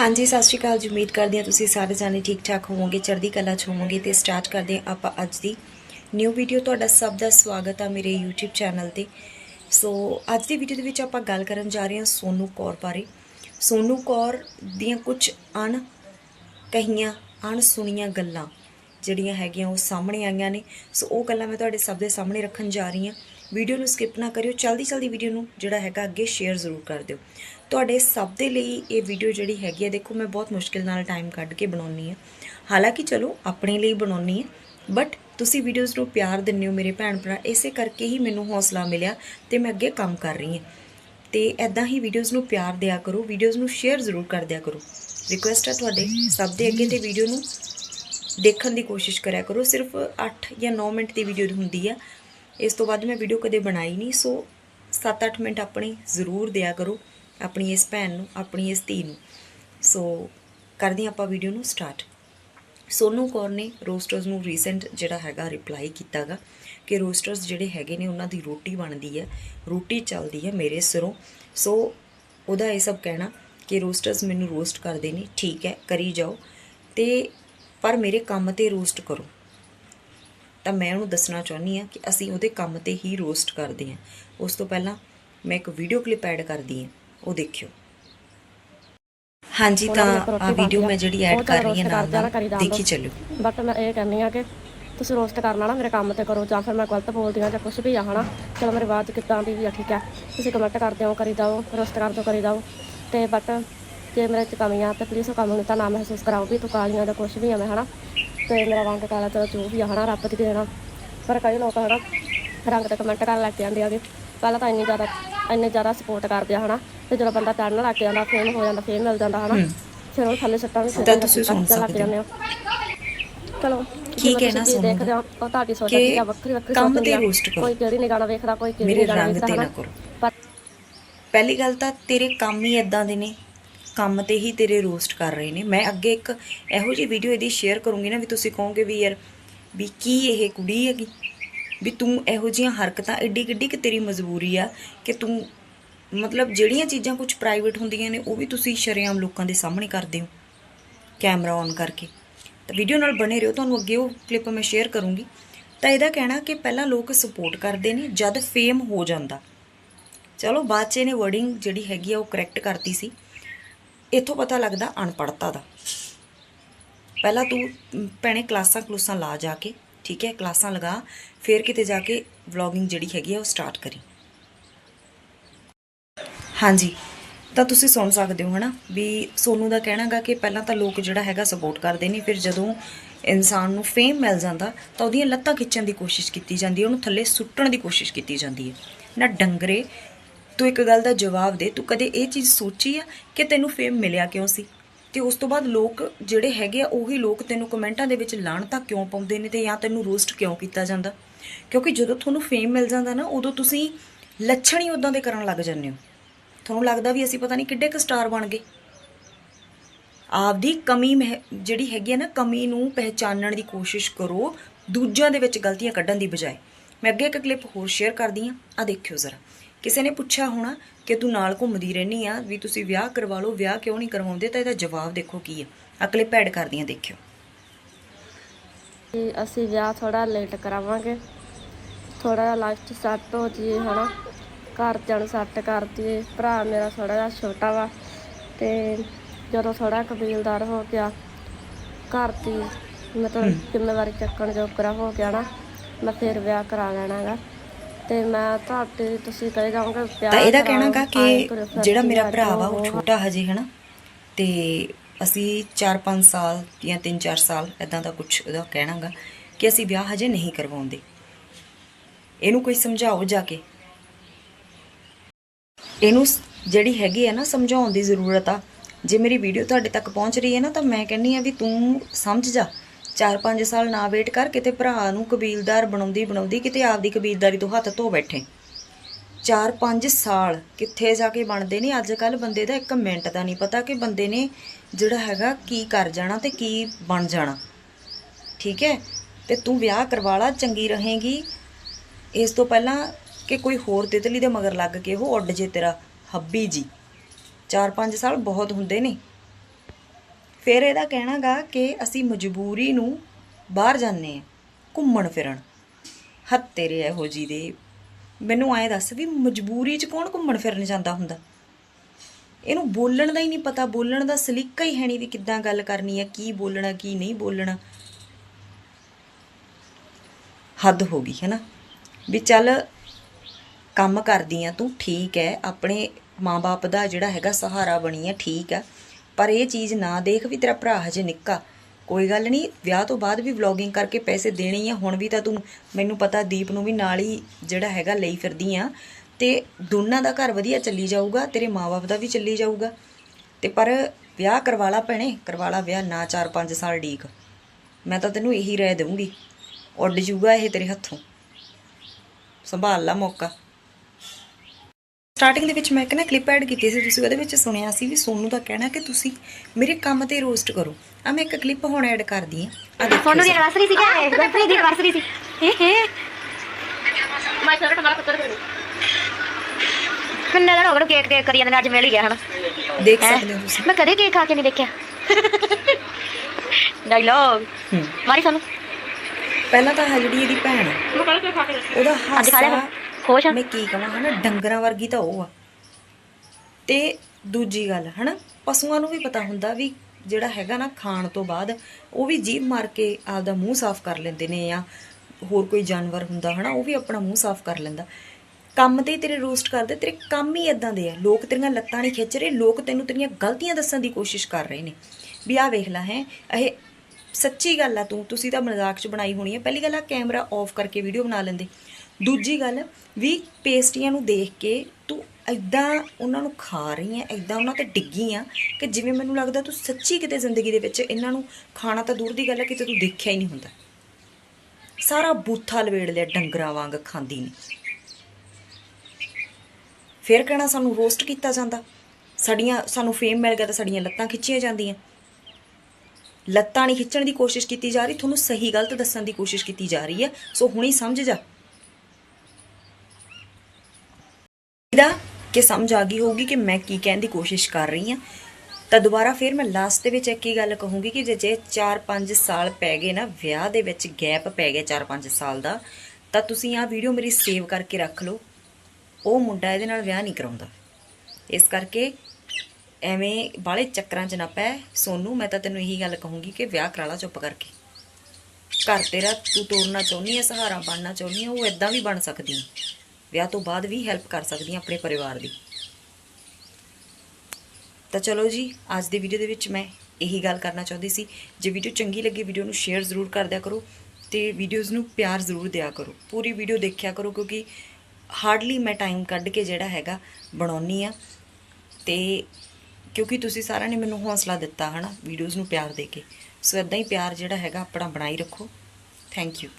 ਹਾਂਜੀ, ਸਤਿ ਸ਼੍ਰੀ ਅਕਾਲ ਜੀ। ਉਮੀਦ ਕਰਦੀ ਹਾਂ ਤੁਸੀਂ ਸਾਰੇ ਜਾਣੇ ਠੀਕ ਠਾਕ ਹੋਵੋਗੇ, ਚੜ੍ਹਦੀ ਕਲਾ ਚ ਹੋਵੋਗੇ ਤੇ ਸਟਾਰਟ ਕਰਦੇ ਹਾਂ ਆਪਾਂ ਅੱਜ ਦੀ ਨਿਊ ਵੀਡੀਓ ਤੁਹਾਡਾ ਸਭ ਦਾ ਸਵਾਗਤ ਆ ਮੇਰੇ YouTube ਚੈਨਲ ਤੇ। ਸੋ ਅੱਜ ਦੀ ਵੀਡੀਓ ਦੇ ਵਿੱਚ ਆਪਾਂ ਗੱਲ ਕਰਨ ਜਾ ਰਹੇ ਹਾਂ ਸੋਨੂ ਕੌਰ ਬਾਰੇ। ਸੋਨੂ ਕੌਰ ਦੀਆਂ ਕੁਝ ਅਣ ਕਹੀਆਂ, ਅਣ ਸੁਣੀਆਂ ਗੱਲਾਂ ਜਿਹੜੀਆਂ ਹੈਗੀਆਂ ਉਹ ਸਾਹਮਣੇ ਆਈਆਂ ਨੇ। ਸੋ ਉਹ ਗੱਲਾਂ ਮੈਂ ਤੁਹਾਡੇ ਸਭ ਦੇ ਸਾਹਮਣੇ ਰੱਖਣ ਜਾ ਰਹੀ ਹਾਂ। ਵੀਡੀਓ ਨੂੰ ਸਕਿਪ ਨਾ ਕਰਿਓ। ਜਲਦੀ ਜਲਦੀ ਵੀਡੀਓ ਨੂੰ ਜਿਹੜਾ ਹੈਗਾ ਅੱਗੇ ਸ਼ੇਅਰ ਜ਼ਰੂਰ ਕਰ ਦਿਓ। ਤੁਹਾਡੇ ਸਭ ਦੇ ਲਈ ਇਹ ਵੀਡੀਓ ਜਿਹੜੀ ਹੈਗੀ ਹੈ ਦੇਖੋ ਮੈਂ ਬਹੁਤ ਮੁਸ਼ਕਿਲ ਨਾਲ ਟਾਈਮ ਕੱਢ ਕੇ ਬਣਾਉਣੀ ਹੈ। ਹਾਲਾਂਕਿ ਚਲੋ, ਆਪਣੇ ਲਈ ਬਣਾਉਣੀ ਹੈ ਬਟ ਤੁਸੀਂ ਵੀਡੀਓਜ਼ ਨੂੰ ਪਿਆਰ ਦਿੰਦੇ ਹੋ ਮੇਰੇ ਭੈਣ ਭਰਾ, ਇਸੇ ਕਰਕੇ ਹੀ ਮੈਨੂੰ ਹੌਸਲਾ ਮਿਲਿਆ ਤੇ ਮੈਂ ਅੱਗੇ ਕੰਮ ਕਰ ਰਹੀ ਹਾਂ। ਤੇ ਐਦਾਂ ਹੀ ਵੀਡੀਓਜ਼ ਨੂੰ ਪਿਆਰ ਦਿਆ ਕਰੋ ਵੀਡੀਓਜ਼ ਨੂੰ ਸ਼ੇਅਰ ਜ਼ਰੂਰ ਕਰ ਦਿਆ ਕਰੋ। ਰਿਕੁਐਸਟ ਹੈ ਤੁਹਾਡੇ ਸਭ ਦੇ ਅੱਗੇ ਤੇ ਵੀਡੀਓ ਨੂੰ ਦੇਖਣ ਦੀ ਕੋਸ਼ਿਸ਼ ਕਰਿਆ ਕਰੋ। ਸਿਰਫ 8 ਜਾਂ 9 ਮਿੰਟ ਦੀ ਵੀਡੀਓ ਹੁੰਦੀ ਆ। ਇਸ ਤੋਂ ਬਾਅਦ ਮੈਂ ਵੀਡੀਓ ਕਦੇ ਬਣਾਈ ਨਹੀਂ, ਸੋ 7-8 ਮਿੰਟ ਆਪਣੀ ਜ਼ਰੂਰ ਦਿਆ ਕਰੋ। ਆਪਣੀ ਇਸ ਭੈਣ ਨੂੰ, ਆਪਣੀ ਇਸ ਧੀ ਨੂੰ। ਸੋ ਕਰਦੇ ਹਾਂ ਆਪਾਂ ਵੀਡੀਓ ਨੂੰ ਸਟਾਰਟ ਸੋਨੂ ਕੌਰ ਨੇ ਰੋਸਟਰਸ ਨੂੰ ਰੀਸੈਂਟ ਜਿਹੜਾ ਹੈਗਾ ਰਿਪਲਾਈ ਕੀਤਾਗਾ ਕਿ ਰੋਸਟਰਸ ਜਿਹੜੇ ਹੈਗੇ ਨੇ ਉਹਨਾਂ ਦੀ ਰੋਟੀ ਬਣਦੀ ਹੈ, ਰੋਟੀ ਚੱਲਦੀ ਹੈ ਮੇਰੇ ਸਿਰੋਂ। ਸੋ ਉਹਦਾ ਇਹ ਸਭ ਕਹਿਣਾ ਕਿ ਰੋਸਟਰਸ ਮੈਨੂੰ ਰੋਸਟ ਕਰਦੇ ਨੇ, ਠੀਕ ਹੈ, ਕਰੀ ਜਾਓ। ਤੇ ਪਰ ਮੇਰੇ ਕੰਮ ਤੇ ਰੋਸਟ ਕਰੋ। ਤਾਂ ਮੈਂ ਉਹਨੂੰ ਦੱਸਣਾ ਚਾਹੁੰਦੀ ਆ ਕਿ ਅਸੀਂ ਉਹਦੇ ਕੰਮ ਤੇ ਹੀ ਰੋਸਟ ਕਰਦੇ ਹਾਂ। ਉਸ ਤੋਂ ਪਹਿਲਾਂ ਮੈਂ ਇੱਕ ਵੀਡੀਓ ਕਲਿੱਪ ਐਡ ਕਰਦੀ ਹਾਂ। ਉਹ ਦੇਖਿਓ। ਹਾਂਜੀ ਤਾਂ ਆ ਵੀਡੀਓ ਮੈਂ ਜਿਹੜੀ ਐਡ ਕਰ ਰਹੀ ਹਾਂ ਨਾਲ ਨਾਲ ਦੇਖੀ ਚੱਲਿਓ। ਬਟ ਮੈਂ ਇਹ ਕਹਿੰਦੀ ਆ ਕਿ ਤੁਸੀਂ ਰੋਸਟ ਕਰਨਾ ਨਾ ਮੇਰੇ ਕੰਮ ਤੇ ਕਰੋ ਜਾਂ ਫਿਰ ਮੈਂ ਗਲਤ ਬੋਲਦੀ ਆ ਜਾਂ ਕੁਝ ਵੀ ਆ ਹਨਾ? ਚਲੋ ਮੇਰੇ ਬਾਤ ਕਿੱਦਾਂ ਦੀ ਵੀ ਆ ਠੀਕ ਹੈ? ਤੁਸੀਂ ਕਮੈਂਟ ਕਰਦੇ ਹੋ ਕਰੀ ਜਾਓ ਰੋਸਟ ਕਰ ਦਿਓ ਕਰੀ ਜਾਓ। ਤੇ ਬਟ ਜੇ ਮੇਰੇ ਚ ਕਮੀਆਂ ਤੇ ਪਲੀਜ਼ ਉਹ ਕੰਮ ਨੂੰ ਤਾਂ ਨਾ ਮਹਿਸੂਸ ਕਰਾਓ ਵੀ ਤੂੰ ਕਾਲੀਆਂ ਦਾ ਕੁਝ ਵੀ ਆ ਮੈਂ ਹਨਾ? ਤੇ ਮੇਰਾ ਰੰਗ ਕਾਲਾ ਚਲੋ ਜੋ ਵੀ ਆ ਹਨਾ ਰੱਬ ਦੀ ਦੇਣਾ। ਪਰ ਕਈ ਲੋਕ ਹਨਾ ਰੰਗ ਤੇ ਕਮੈਂਟ ਕਰਨ ਲੱਗ ਜਾਂਦੇ ਆਗੇ ਪਹਿਲਾਂ ਤਾਂ ਇੰਨੀ ਜ਼ਿਆਦਾ ਇੰਨੇ ਜ਼ਿਆਦਾ ਸਪੋਰਟ ਕਰਦੇ ਆ ਹਨਾ? ਤੇ ਜਦੋਂ ਬੰਦਾ ਚੜਨ ਲੱਗ ਜਾਂਦਾ ਫੇਮ ਹੋ ਜਾਂਦਾ ਫੇਮ ਮਿਲ ਜਾਂਦਾ ਹਨਾ? ਫਿਰ ਉਹ ਥੱਲੇ ਸੱਟਾਂ ਵੀ ਤਾਂ ਤੁਸੀਂ ਸੁਣ ਸਕਦੇ ਹੋ। ਚਲੋ ਕੀ ਕਹਿਣਾ ਚਾਹੁੰਦੇ ਦੇਖਦੇ ਹੋ ਉਹ ਤੁਹਾਡੀ ਸੋਚ ਕਿ ਹੈ ਵੱਖਰੀ ਵੱਖਰੀ ਕੰਮ ਤੇ ਆ। roast ਕਰੋ। ਕੋਈ ਕਿਹੜੀ ਨਿਗਾਹ ਨਾਲ ਵੇਖਦਾ ਕੋਈ ਕਿਹੜੀ ਨਿਗਾਹ ਵੇਖਦਾ ਨਾ। ਕਰੋ। ਪਹਿਲੀ ਗੱਲ ਤਾਂ ਤੇਰੇ ਕੰਮ ਹੀ ਇਦਾਂ ਦੇ ਨੇ। ਕੰਮ ਤੇ ਹੀ ਤੇਰੇ ਰੋਸਟ ਕਰ ਰਹੇ ਨੇ। ਮੈਂ ਅੱਗੇ ਇੱਕ ਇਹੋ ਜਿਹੀ ਵੀਡੀਓ ਇਹਦੀ ਸ਼ੇਅਰ ਕਰੂੰਗੀ ਨਾ ਵੀ ਤੁਸੀਂ ਕਹੋਗੇ ਵੀ ਯਾਰ ਵੀ ਕੀ ਇਹ ਕੁੜੀ ਹੈਗੀ? ਵੀ ਤੂੰ ਇਹੋ ਜਿਹੀਆਂ ਹਰਕਤਾਂ ਐਡੀ ਕਿੱਡੀ ਕਿ ਤੇਰੀ ਮਜਬੂਰੀ ਆ ਕਿ ਤੂੰ ਮਤਲਬ ਜਿਹੜੀਆਂ ਚੀਜ਼ਾਂ ਕੁਝ ਪ੍ਰਾਈਵੇਟ ਹੁੰਦੀਆਂ ਨੇ ਉਹ ਵੀ ਤੁਸੀਂ ਸ਼ਰੇਆਮ ਲੋਕਾਂ ਦੇ ਸਾਹਮਣੇ ਕਰਦੇ ਹੋ, ਕੈਮਰਾ ਔਨ ਕਰਕੇ। ਤਾਂ ਵੀਡੀਓ ਨਾਲ ਬਣੇ ਰਹੋ, ਤੁਹਾਨੂੰ ਅੱਗੇ ਉਹ ਕਲਿੱਪ ਮੈਂ ਸ਼ੇਅਰ ਕਰੂੰਗੀ। ਤਾਂ ਇਹਦਾ ਕਹਿਣਾ ਕਿ ਪਹਿਲਾਂ ਲੋਕ ਸਪੋਰਟ ਕਰਦੇ ਨੇ ਜਦ ਫੇਮ ਹੋ ਜਾਂਦਾ। ਚਲੋ ਬਾਅਦ ਚ ਇਹਨੇ ਵਰਡਿੰਗ ਜਿਹੜੀ ਹੈਗੀ ਆ ਉਹ ਕਰੈਕਟ ਕਰਤੀ ਸੀ। ਇੱਥੋਂ ਪਤਾ ਲੱਗਦਾ ਅਨਪੜਤਾ ਦਾ। ਪਹਿਲਾਂ ਤੂੰ ਭੈਣੇ ਕਲਾਸਾਂ ਕਲੂਸਾਂ ਲਾ ਜਾ ਕੇ ਠੀਕ ਹੈ, ਕਲਾਸਾਂ ਲਗਾ, ਫਿਰ ਕਿਤੇ ਜਾ ਕੇ ਵਲੌਗਿੰਗ ਜਿਹੜੀ ਹੈਗੀ ਆ ਉਹ ਸਟਾਰਟ ਕਰੀ। ਹਾਂਜੀ, ਤਾਂ ਤੁਸੀਂ ਸੁਣ ਸਕਦੇ ਹੋ ਹਨਾ ਵੀ ਸੋਨੂ ਦਾ ਕਹਿਣਾਗਾ ਕਿ ਪਹਿਲਾਂ ਤਾਂ ਲੋਕ ਜਿਹੜਾ ਹੈਗਾ ਸਪੋਰਟ ਕਰਦੇ ਨੇ, ਫਿਰ ਜਦੋਂ ਇਨਸਾਨ ਨੂੰ ਫੇਮ ਮਿਲ ਜਾਂਦਾ, ਤਾਂ ਉਹਦੀਆਂ ਲੱਤਾਂ ਖਿੱਚਣ ਦੀ ਕੋਸ਼ਿਸ਼ ਕੀਤੀ ਜਾਂਦੀ ਹੈ, ਉਹਨੂੰ ਥੱਲੇ ਸੁੱਟਣ ਦੀ ਕੋਸ਼ਿਸ਼ ਕੀਤੀ ਜਾਂਦੀ ਹੈ। ਨਾ ਡੰਗਰੇ, ਤੂੰ ਇੱਕ ਗੱਲ ਦਾ ਜਵਾਬ ਦੇ, ਤੂੰ ਕਦੇ ਇਹ ਚੀਜ਼ ਸੋਚੀ ਆ ਕਿ ਤੈਨੂੰ ਫੇਮ ਮਿਲਿਆ ਕਿਉਂ ਸੀ? ਤੇ ਉਸ ਤੋਂ ਬਾਅਦ ਲੋਕ ਜਿਹੜੇ ਹੈਗੇ ਆ, ਉਹੀ ਲੋਕ ਤੈਨੂੰ ਕਮੈਂਟਾਂ ਦੇ ਵਿੱਚ ਲਾਹਣਤਾ ਕਿਉਂ ਪਾਉਂਦੇ ਨੇ ਤੇ ਜਾਂ ਤੈਨੂੰ ਰੋਸਟ ਕਿਉਂ ਕੀਤਾ ਜਾਂਦਾ? ਕਿਉਂਕਿ ਜਦੋਂ ਤੁਹਾਨੂੰ ਫੇਮ ਮਿਲ ਜਾਂਦਾ ਨਾ, ਉਦੋਂ ਤੁਸੀਂ ਲੱਛਣ ਹੀ ਉਦਾਂ ਦੇ ਕਰਨ ਲੱਗ ਜਾਂਦੇ ਹੋ। ਤੁਹਾਨੂੰ ਲੱਗਦਾ ਵੀ ਅਸੀਂ ਪਤਾ ਨਹੀਂ ਕਿੱਡੇ ਕੁ ਸਟਾਰ ਬਣ ਗਏ। ਆਪਦੀ ਕਮੀ ਮਹਿ- ਜਿਹੜੀ ਹੈਗੀ ਹੈ ਨਾ, ਕਮੀ ਨੂੰ ਪਹਿਚਾਨਣ ਦੀ ਕੋਸ਼ਿਸ਼ ਕਰੋ, ਦੂਜਿਆਂ ਦੇ ਵਿੱਚ ਗਲਤੀਆਂ ਕੱਢਣ ਦੀ ਬਜਾਏ। ਮੈਂ ਅੱਗੇ ਇੱਕ ਕਲਿੱਪ ਹੋਰ ਸ਼ੇਅਰ ਕਰਦੀ ਆ ਆ ਦੇਖਿਓ ਜ਼ਰਾ। ਕਿਸੇ ਨੇ ਪੁੱਛਿਆ ਹੋਣਾ ਕਿ ਤੂੰ ਨਾਲ ਘੁੰਮਦੀ ਰਹਿਨੀ ਆ ਵੀ ਤੁਸੀਂ ਵਿਆਹ ਕਰਵਾ ਲਓ ਵਿਆਹ ਕਿਉਂ ਨਹੀਂ ਕਰਵਾਉਂਦੇ ਤਾਂ ਇਹਦਾ ਜਵਾਬ ਦੇਖੋ ਕੀ ਹੈ ਆ। ਕਲਿੱਪ ਐਡ ਕਰਦੀ ਆ ਦੇਖਿਓ। ਕਿ ਅਸੀਂ ਵਿਆਹ ਥੋੜਾ ਲੇਟ ਕਰਾਵਾਂਗੇ। ਥੋੜਾ ਲਾਈਫ ਚ ਸੈੱਟ ਹੋ ਜੀ ਹਨਾ। ਘਰ ਜਾਣ ਸੈੱਟ ਕਰ ਦਈਏ। ਭਰਾ ਮੇਰਾ ਥੋੜਾ ਜਿਹਾ ਛੋਟਾ ਵਾ ਤੇ ਜਦੋਂ ਥੋੜਾ ਕਬੀਲਦਾਰ ਹੋ ਗਿਆ ਘਰ ਦੀ ਮਤਲਬ ਜ਼ਿੰਮੇਵਾਰੀ ਚੱਕਣ ਜੋਗਰਾ ਹੋ ਗਿਆ ਨਾ ਮੈਂ ਫਿਰ ਵਿਆਹ ਕਰਾ ਲੈਣਾਗਾ। ਤੇ ਮੈਂ ਤੁਹਾਡੇ ਤੁਸੀਂ ਕਹੇ ਜਾਓਗੇ ਵਿਆਹ ਤਾਂ ਇਹਦਾ ਕਹਿਣਾਗਾ ਆਏਂ ਕਿ ਜਿਹੜਾ ਮੇਰਾ ਭਰਾ ਵਾ ਉਹ ਛੋਟਾ ਹਜੇ ਹਨਾ? ਤੇ ਅਸੀਂ 4-5 ਸਾਲ ਜਾਂ 3-4 ਸਾਲ ਇਦਾਂ ਦਾ ਕੁਝ ਉਹਦਾ ਕਹਿਣਾਗਾ ਕਿ ਅਸੀਂ ਵਿਆਹ ਹਜੇ ਨਹੀਂ ਕਰਵਾਉਂਦੇ। ਇਹਨੂੰ ਕੋਈ ਸਮਝਾਓ ਜਾ ਕੇ। ਇਹਨੂੰ ਜਿਹੜੀ ਹੈਗੀ ਹੈ ਨਾ ਸਮਝਾਉਣ ਦੀ ਜ਼ਰੂਰਤ ਆ। ਜੇ ਮੇਰੀ ਵੀਡੀਓ ਤੁਹਾਡੇ ਤੱਕ ਪਹੁੰਚ ਰਹੀ ਹੈ ਨਾ ਤਾਂ ਮੈਂ ਕਹਿੰਨੀ ਆ ਵੀ ਤੂੰ ਸਮਝ ਜਾ। 4-5 ਸਾਲ ਨਾ ਵੇਟ ਕਰ, ਕਿਤੇ ਭਰਾ ਨੂੰ ਕਬੀਲਦਾਰ ਬਣਾਉਂਦੀ ਬਣਾਉਂਦੀ ਕਿਤੇ ਆਪਦੀ ਕਬੀਲਦਾਰੀ ਤੋਂ ਹੱਥ ਧੋ ਬੈਠੇ। 4-5 ਸਾਲ ਕਿੱਥੇ ਜਾ ਕੇ ਬਣਦੇ ਨੇ? ਅੱਜ ਕੱਲ ਬੰਦੇ ਦਾ ਇੱਕ ਮਿੰਟ ਦਾ ਨਹੀਂ ਪਤਾ ਕਿ ਬੰਦੇ ਨੇ ਜਿਹੜਾ ਹੈਗਾ ਕੀ ਕਰ ਜਾਣਾ ਤੇ ਕੀ ਬਣ ਜਾਣਾ। ਠੀਕ ਹੈ? ਤੇ ਤੂੰ ਵਿਆਹ ਕਰਵਾ ਲਾ, ਚੰਗੀ ਰਹੇਗੀ। ਇਸ ਤੋਂ ਪਹਿਲਾਂ ਕਿ ਕੋਈ ਹੋਰ ਤਿਤਲੀ ਦੇ ਮਗਰ ਲੱਗ ਕੇ ਉਹ ਉੱਡ ਜੇ ਤੇਰਾ ਹੱਬੀ ਜੀ। 4-5 ਸਾਲ ਬਹੁਤ ਹੁੰਦੇ ਨੇ। ਫਿਰ ਇਹਦਾ ਕਹਿਣਾਗਾ ਕਿ ਅਸੀਂ ਮਜਬੂਰੀ ਨੂੰ ਬਾਹਰ ਜਾਂਦੇ ਆ ਘੁੰਮਣ ਫਿਰਨ। ਹੱਥ ਤੇਰੇ ਇਹੋ ਜੀ ਦੇ। ਮੈਨੂੰ ਐਂ ਦੱਸ ਵੀ ਮਜਬੂਰੀ 'ਚ ਕੌਣ ਘੁੰਮਣ ਫਿਰਨ ਜਾਂਦਾ ਹੁੰਦਾ? ਇਹਨੂੰ ਬੋਲਣ ਦਾ ਹੀ ਨਹੀਂ ਪਤਾ, ਬੋਲਣ ਦਾ ਸਲੀਕਾ ਹੀ ਹੈ ਨਹੀਂ ਵੀ ਕਿੱਦਾਂ ਗੱਲ ਕਰਨੀ ਹੈ, ਕੀ ਬੋਲਣਾ, ਕੀ ਨਹੀਂ ਬੋਲਣਾ। ਹੱਦ ਹੋ ਗਈ ਹੈ ਨਾ ਵੀ ਚੱਲ ਕੰਮ ਕਰਦੀ ਆ ਤੂੰ, ਠੀਕ ਹੈ, ਆਪਣੇ ਮਾਪੇ ਦਾ ਜਿਹੜਾ ਹੈਗਾ ਸਹਾਰਾ ਬਣੀ ਆ ਠੀਕ ਆ ਪਰ ਇਹ ਚੀਜ਼ ਨਾ ਦੇਖ ਵੀ ਤੇਰਾ ਭਰਾ ਹਜੇ ਨਿੱਕਾ। ਕੋਈ ਗੱਲ ਨਹੀਂ, ਵਿਆਹ ਤੋਂ ਬਾਅਦ ਵੀ ਵਲੌਗਿੰਗ ਕਰਕੇ ਪੈਸੇ ਦੇਣੇ ਹੀ ਆ, ਹੁਣ ਵੀ ਤਾਂ ਤੂੰ ਮੈਨੂੰ ਪਤਾ ਦੀਪ ਨੂੰ ਵੀ ਨਾਲ ਹੀ ਜਿਹੜਾ ਹੈਗਾ ਲਈ ਫਿਰਦੀ ਆ। ਤੇ ਦੋਨਾਂ ਦਾ ਘਰ ਵਧੀਆ ਚੱਲੀ ਜਾਊਗਾ, ਤੇਰੇ ਮਾਪੇ ਦਾ ਵੀ ਚੱਲੀ ਜਾਊਗਾ। ਤੇ ਪਰ ਵਿਆਹ ਕਰਵਾ ਲਾ ਭੈਣੇ ਕਰਵਾ ਲਾ ਵਿਆਹ ਨਾ 4-5 ਸਾਲ ਢੀਕ ਮੈਂ ਤਾਂ ਤੈਨੂੰ ਇਹੀ ਰਾਏ ਦਊਂਗੀ, ਉੱਡ ਜੂਗਾ ਇਹ ਤੇਰੇ ਹੱਥੋਂ। ਸੰਭਾਲ ਲਾ ਮੌਕਾ। ਸਟਾਰਟਿੰਗ ਦੇ ਵਿੱਚ ਮੈਂ ਇੱਕ ਨਾ ਕਲਿੱਪ ਐਡ ਕੀਤੀ ਸੀ ਤੁਸੀਂ ਉਹਦੇ ਵਿੱਚ ਸੁਣਿਆ ਸੀ ਵੀ ਸੋਨੂ ਦਾ ਕਹਿਣਾ ਕਿ ਤੁਸੀਂ ਮੇਰੇ ਕੰਮ ਤੇ ਰੋਸਟ ਕਰੋ। ਆ ਮੈਂ ਇੱਕ ਕਲਿੱਪ ਹੁਣ ਐਡ ਕਰਦੀ ਆ ਆ ਦੇਖੋ ਸੋਨੂੰ ਦੀ ਐਨਵਰਸਰੀ ਸੀ ਕਿਆ ਗੁਰਪ੍ਰੀਤ ਦੀ ਐਨਵਰਸਰੀ ਸੀ। ਹੇ ਹੇ। ਮੈਂ ਸਰ ਟਮਾਟਰ ਕੁੱਤਰ ਕਰ ਕਿੰਨੇ ਦਿਨ ਹੋ ਗਏ ਕੇਕ ਕੇਕ ਕਰੀ ਜਾਂਦੇ ਨੇ ਅੱਜ ਮਿਲ ਹੀ ਗਿਆ ਹਨਾ? ਦੇਖ ਹੈਂ? ਸਕਦੇ ਹੋ ਤੁਸੀਂ। ਮੈਂ ਕਦੇ ਕੇਕ ਖਾ ਕੇ ਨਹੀਂ ਦੇਖਿਆ। ਡਾਇਲੌਗ ਹੂੰ। ਮਾਰੀ ਸਾਨੂੰ। ਪਹਿਲਾਂ ਤਾਂ ਆਹ ਜਿਹੜੀ ਇਹਦੀ ਭੈਣ ਉਹਦਾ ਹਾਸਾ? ਖੁਸ਼ ਆ। ਮੈਂ ਕੀ ਕਹਾਂ ਹਨਾ? ਡੰਗਰਾਂ ਵਰਗੀ ਤਾਂ ਉਹ ਆ। ਤੇ ਦੂਜੀ ਗੱਲ, ਹਨਾ? ਪਸ਼ੂਆਂ ਨੂੰ ਵੀ ਪਤਾ ਹੁੰਦਾ ਵੀ ਜਿਹੜਾ ਹੈਗਾ ਨਾ ਖਾਣ ਤੋਂ ਬਾਅਦ, ਉਹ ਵੀ ਜੀਭ ਮਾਰ ਕੇ ਆਪਦਾ ਮੂੰਹ ਸਾਫ਼ ਕਰ ਲੈਂਦੇ ਨੇ ਜਾਂ ਹੋਰ ਕੋਈ ਜਾਨਵਰ ਹੁੰਦਾ, ਹਨਾ? ਉਹ ਵੀ ਆਪਣਾ ਮੂੰਹ ਸਾਫ਼ ਕਰ ਲੈਂਦਾ। ਕੰਮ ਤੇ ਤੇਰੇ ਰੋਸਟ ਕਰਦੇ, ਤੇਰੇ ਕੰਮ ਹੀ ਇਦਾਂ ਦੇ ਆ। ਲੋਕ ਤੇਰੀਆਂ ਲੱਤਾਂ ਨਹੀਂ ਖਿੱਚ ਰਹੇ, ਲੋਕ ਤੈਨੂੰ ਤੇਰੀਆਂ ਗਲਤੀਆਂ ਦੱਸਣ ਦੀ ਕੋਸ਼ਿਸ਼ ਕਰ ਰਹੇ ਨੇ। ਵੀ ਆਹ ਵੇਖ ਲੈ, ਹੈ? ਇਹ ਸੱਚੀ ਗੱਲ ਆ ਤੂੰ, ਤੁਸੀਂ ਤਾਂ ਮਜ਼ਾਕ 'ਚ ਬਣਾਈ ਹੋਣੀ ਹੈ ਪਹਿਲੀ ਗੱਲ ਆ, ਕੈਮਰਾ ਆਫ ਕਰਕੇ ਵੀਡੀਓ ਬਣਾ ਲੈਂਦੇ। ਦੂਜੀ ਗੱਲ, ਵੀ ਪੇਸਟੀਆਂ ਨੂੰ ਦੇਖ ਕੇ ਤੂੰ ਐਦਾਂ ਉਹਨਾਂ ਨੂੰ ਖਾ ਰਹੀ ਹੈ ਐਦਾਂ ਉਹਨਾਂ ਤੇ ਡਿੱਗੀ ਆ ਕਿ ਜਿਵੇਂ ਮੈਨੂੰ ਲੱਗਦਾ ਤੂੰ ਸੱਚੀ ਕਿਤੇ ਜ਼ਿੰਦਗੀ ਦੇ ਵਿੱਚ ਇਹਨਾਂ ਨੂੰ ਖਾਣਾ ਤਾਂ ਦੂਰ ਦੀ ਗੱਲ ਹੈ ਕਿਤੇ ਤੂੰ ਦੇਖਿਆ ਹੀ ਨਹੀਂ ਹੁੰਦਾ। ਸਾਰਾ ਬੂਥਾ ਲਵੇੜ ਲਿਆ ਡੰਗਰਾਂ ਵਾਂਗ ਖਾਂਦੀ ਨੇ। ਫਿਰ ਕਹਿਣਾ ਸਾਨੂੰ ਰੋਸਟ ਕੀਤਾ ਜਾਂਦਾ। ਸਾਡੀਆਂ, ਸਾਨੂੰ ਫੇਮ ਮਿਲ ਗਿਆ ਤਾਂ ਸਾਡੀਆਂ ਲੱਤਾਂ ਖਿੱਚੀਆਂ ਜਾਂਦੀਆਂ। ਲੱਤਾਂ ਨਹੀਂ ਖਿੱਚਣ ਦੀ ਕੋਸ਼ਿਸ਼ ਕੀਤੀ ਜਾ ਰਹੀ, ਤੁਹਾਨੂੰ ਸਹੀ ਗਲਤ ਦੱਸਣ ਦੀ ਕੋਸ਼ਿਸ਼ ਕੀਤੀ ਜਾ ਰਹੀ ਹੈ ਸੋ ਹੁਣੀ ਸਮਝ ਜਾ। ਇਹਦਾ ਕਿ ਸਮਝ ਆ ਗਈ ਹੋਊਗੀ ਕਿ ਮੈਂ ਕੀ ਕਹਿਣ ਦੀ ਕੋਸ਼ਿਸ਼ ਕਰ ਰਹੀ ਹਾਂ। ਤਾਂ ਦੁਬਾਰਾ ਫਿਰ ਮੈਂ ਲਾਸਟ ਦੇ ਵਿੱਚ ਇੱਕ ਹੀ ਗੱਲ ਕਹੂੰਗੀ ਕਿ ਜੇ ਜੇ 4-5 ਸਾਲ ਪੈ ਗਏ ਨਾ, ਵਿਆਹ ਦੇ ਵਿੱਚ ਗੈਪ ਪੈ ਗਿਆ 4-5 ਸਾਲ ਦਾ, ਤਾਂ ਤੁਸੀਂ ਆਹ ਵੀਡੀਓ ਮੇਰੀ ਸੇਵ ਕਰਕੇ ਰੱਖ ਲਓ। ਉਹ ਮੁੰਡਾ ਇਹਦੇ ਨਾਲ ਵਿਆਹ ਨਹੀਂ ਕਰਾਉਂਦਾ। ਇਸ ਕਰਕੇ ਐਵੇਂ ਬਾਲੇ ਚੱਕਰਾਂ 'ਚ ਨਾ ਪੈ। ਸੋਨੂੰ, ਮੈਂ ਤਾਂ ਤੈਨੂੰ ਇਹੀ ਗੱਲ ਕਹੂੰਗੀ ਕਿ ਵਿਆਹ ਕਰਾ ਲਾ ਚੁੱਪ ਕਰਕੇ। ਘਰ ਤੇਰਾ ਤੂੰ ਤੋੜਨਾ ਚਾਹੁੰਦੀ ਹੈ ਸਹਾਰਾ ਬਣਨਾ ਚਾਹੁੰਦੀ ਹੈ ਉਹ ਇਦਾਂ ਵੀ ਬਣ ਸਕਦੀ ਹੈ ਵਿਆਹ ਤੋਂ ਬਾਅਦ ਵੀ ਹੈਲਪ ਕਰ ਸਕਦੀ ਹੈ ਆਪਣੇ ਪਰਿਵਾਰ ਦੀ। ਤਾਂ ਚਲੋ ਜੀ, ਅੱਜ ਦੀ ਵੀਡੀਓ ਦੇ ਵਿੱਚ ਮੈਂ ਇਹੀ ਗੱਲ ਕਰਨਾ ਚਾਹੁੰਦੀ ਸੀ। ਜੇ ਵੀਡੀਓ ਚੰਗੀ ਲੱਗੀ ਵੀਡੀਓ ਨੂੰ ਸ਼ੇਅਰ ਜ਼ਰੂਰ ਕਰ ਦਿਆ ਕਰੋ ਤੇ ਵੀਡੀਓਜ਼ ਨੂੰ ਪਿਆਰ ਜ਼ਰੂਰ ਦਿਆ ਕਰੋ। ਪੂਰੀ ਵੀਡੀਓ ਦੇਖਿਆ ਕਰੋ ਕਿਉਂਕਿ ਹਾਰਡਲੀ ਮੈਂ ਟਾਈਮ ਕੱਢ ਕੇ ਜਿਹੜਾ ਹੈਗਾ ਬਣਾਉਣੀ ਆ ਤੇ ਕਿਉਂਕਿ ਤੁਸੀਂ ਸਾਰਿਆਂ ਨੇ ਮੈਨੂੰ ਹੌਸਲਾ ਦਿੱਤਾ, ਹਨਾ ਵੀਡੀਓਜ਼ ਨੂੰ ਪਿਆਰ ਦੇ ਕੇ। ਸੋ ਇਦਾਂ ਹੀ ਪਿਆਰ ਜਿਹੜਾ ਹੈਗਾ ਆਪਣਾ ਬਣਾਈ ਰੱਖੋ। Thank you